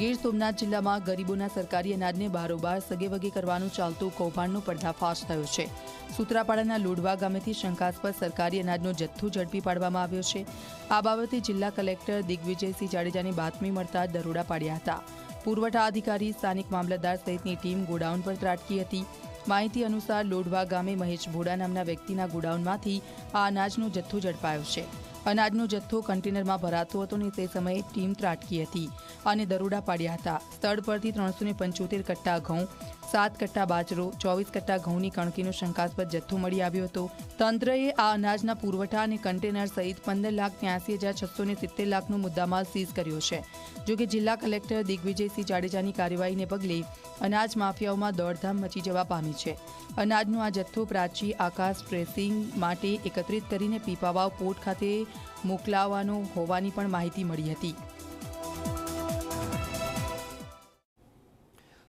ગીર સોમનાથ જિલ્લામાં ગરીબોના સરકારી અનાજને બારોબાર સગેવગે કરવાનું ચાલતું કૌભાંડનો પર્દાફાશ થયો છે. સુત્રાપાડાના લોડવા ગામેથી શંકાસ્પદ સરકારી અનાજનો જથ્થો ઝડપી પાડવામાં આવ્યો છે. આ બાબતે જિલ્લા કલેક્ટર દિગ્વિજયસિંહ જાડેજાની બાતમી મળતા દરોડા પાડ્યા હતા. પુરવઠા અધિકારી, સ્થાનિક મામલતદાર સહિતની ટીમ ગોડાઉન પર ત્રાટકી હતી. માહિતી અનુસાર લોડવા ગામે મહેશ ભોડા નામના વ્યક્તિના ગોડાઉનમાંથી આ અનાજનો જથ્થો ઝડપાયો છે. અનાજનો જથ્થો કન્ટેનરમાં ભરાતો હતો ને તે સમયે ટીમ ત્રાટકી હતી અને દરોડા પાડ્યા હતા. સ્થળ પરથી ત્રણસો પંચોતેર કટ્ટા ઘઉં સાત કટ્ટા બાજરો, ચોવીસ કટ્ટા ઘઉંની કણકીનો શંકાસ્પદ જથ્થો મળી આવ્યો હતો. તંત્રએ આ અનાજના પુરવઠા અને કન્ટેનર સહિત પંદર લાખ ત્યાસી હજાર છસો ને સિત્તેર લાખનો મુદ્દામાલ સીઝ કર્યો છે. જોકે જિલ્લા કલેક્ટર દિગ્વિજયસિંહ જાડેજાની કાર્યવાહીને પગલે અનાજ માફિયાઓમાં દોડધામ મચી જવા પામી છે. અનાજનો આ જથ્થો પ્રાચી આકાશ ટ્રેસિંગ માટે એકત્રિત કરીને પીપાવાવ પોર્ટ ખાતે મોકલાવવાનો હોવાની પણ માહિતી મળી હતી.